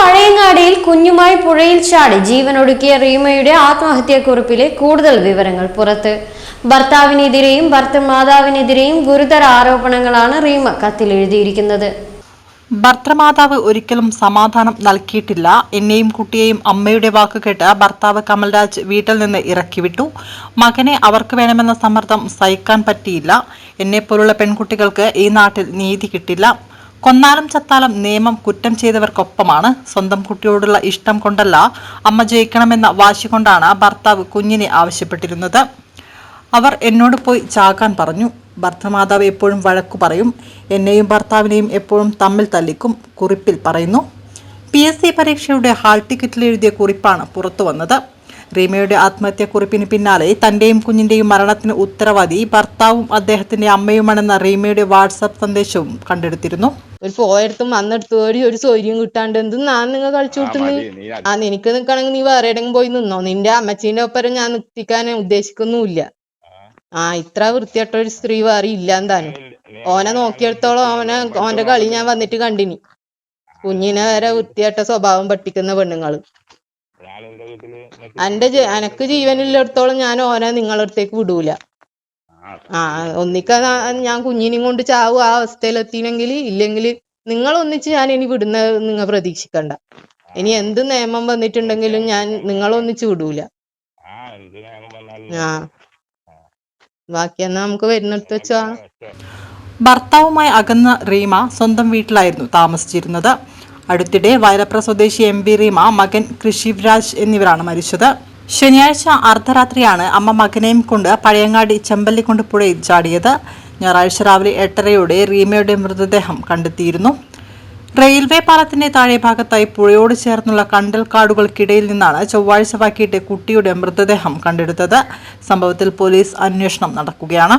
പഴയങ്ങാടിയിൽ കുഞ്ഞുമായി പുഴയിൽ ചാടി ജീവനൊടുക്കിയ റീമയുടെ ആത്മഹത്യാക്കുറിപ്പിലെ കൂടുതൽ വിവരങ്ങൾ പുറത്ത്. ഭർത്താവിനെതിരെയും ഭർത്തൃമാതാവിനെതിരെയും ഗുരുതര ആരോപണങ്ങളാണ് റീമ കത്തിൽ എഴുതിയിരിക്കുന്നത്. ഭർത്തൃമാതാവ് ഒരിക്കലും സമാധാനം നൽകിയിട്ടില്ല. എന്നെയും കുട്ടിയെയും അമ്മയുടെ വാക്ക് കേട്ട് ഭർത്താവ് കമൽരാജ് വീട്ടിൽ നിന്ന് ഇറക്കിവിട്ടു. മകനെ അവർക്ക് വേണമെന്ന സമ്മർദ്ദം സഹിക്കാൻ പറ്റിയില്ല. എന്നെപ്പോലുള്ള പെൺകുട്ടികൾക്ക് ഈ നാട്ടിൽ നീതി കിട്ടില്ല. കൊന്നാലും ചത്താലും നിയമം കുറ്റം ചെയ്തവർക്കൊപ്പമാണ്. സ്വന്തം കുട്ടിയോടുള്ള ഇഷ്ടം കൊണ്ടല്ല അമ്മ ജയിക്കണമെന്ന വാശി കൊണ്ടാണ് ഭർത്താവ് കുഞ്ഞിനെ ആവശ്യപ്പെട്ടിരുന്നത്. അവർ എന്നോട് പോയി ചാകാൻ പറഞ്ഞു. ഭർത്തൃമാതാവ് എപ്പോഴും വഴക്കു പറയും. എന്നെയും ഭർത്താവിനെയും എപ്പോഴും തമ്മിൽ തല്ലിക്കും കുറിപ്പിൽ പറയുന്നു. പി എസ് സി പരീക്ഷയുടെ ഹാൾ ടിക്കറ്റിൽ എഴുതിയ കുറിപ്പാണ് പുറത്തു വന്നത്. റീമയുടെ ആത്മഹത്യാക്കുറിപ്പിന് പിന്നാലെ തന്റെയും കുഞ്ഞിന്റെയും മരണത്തിന് ഉത്തരവാദി ഭർത്താവും അദ്ദേഹത്തിന്റെ അമ്മയുമാണെന്ന റീമയുടെ വാട്സാപ്പ് സന്ദേശവും കണ്ടെടുത്തിരുന്നു. ഒരു പോയടത്തും വന്നെടുത്ത് ഓടി ഒരു സൗകര്യം കിട്ടാണ്ട് എന്ത് ഞാൻ നിങ്ങൾ കളിച്ചു കൂട്ടുന്നു ആ നിനക്ക് നിക്കണെങ്കിൽ നീ വേറെ എവിടെയെങ്കിലും പോയി നിന്നോ? നിന്റെ അമ്മച്ചീന്റെ ഒപ്പരം ഞാൻ നിർത്തിക്കാൻ ഉദ്ദേശിക്കുന്നുമില്ല ആ ഇത്ര വൃത്തിയായിട്ട ഒരു സ്ത്രീ വേറെ ഇല്ല എന്താനും ഓനെ നോക്കിയെടുത്തോളം ഓനെ ഓന്റെ കളി ഞാൻ വന്നിട്ട് കണ്ടിനി. കുഞ്ഞിനെ വരെ വൃത്തിയായിട്ട സ്വഭാവം പഠിപ്പിക്കുന്ന പെണ്ണുങ്ങൾ. എന്റെ ജീ- എനക്ക് ജീവനില്ലെടുത്തോളം ഞാൻ ഓനെ നിങ്ങളടുത്തേക്ക് വിടൂല. ആ ഒന്നിക്ക ഞാൻ കുഞ്ഞിനെയും കൊണ്ട് ചാവും ആ അവസ്ഥയിലെത്തിനെങ്കിൽ ഇല്ലെങ്കിൽ നിങ്ങൾ ഒന്നിച്ച് ഞാൻ ഇനി വിടുന്ന നിങ്ങൾ പ്രതീക്ഷിക്കണ്ട. ഇനി എന്ത് നിയമം വന്നിട്ടുണ്ടെങ്കിലും ഞാൻ നിങ്ങൾ ഒന്നിച്ച് വിടൂല. ആ ബാക്കി എന്നാ നമുക്ക് വരുന്നിടത്ത് വെച്ചാ. ഭർത്താവുമായി അകന്ന റീമ സ്വന്തം വീട്ടിലായിരുന്നു താമസിച്ചിരുന്നത്. അടുത്തിടെ വയലപ്ര സ്വദേശി എം വി റീമ മകൻ കൃഷിവ്രാജ് എന്നിവരാണ് മരിച്ചത്. ശനിയാഴ്ച അർദ്ധരാത്രിയാണ് അമ്മ മകനെയും കൊണ്ട് പഴയങ്ങാടി ചെമ്പല്ലിക്കുണ്ട് പുഴയിൽ ചാടിയത്. ഞായറാഴ്ച രാവിലെ എട്ടരയോടെ റീമയുടെ മൃതദേഹം കണ്ടെത്തിയിരുന്നു. റെയിൽവേ പാലത്തിന്റെ താഴെ ഭാഗത്തായി പുഴയോട് ചേർന്നുള്ള കണ്ടൽ കാടുകൾക്കിടയിൽ നിന്നാണ് ചൊവ്വാഴ്ച വാക്കിയിട്ട് കുട്ടിയുടെ മൃതദേഹം കണ്ടെടുത്തത്. സംഭവത്തിൽ പോലീസ് അന്വേഷണം നടക്കുകയാണ്.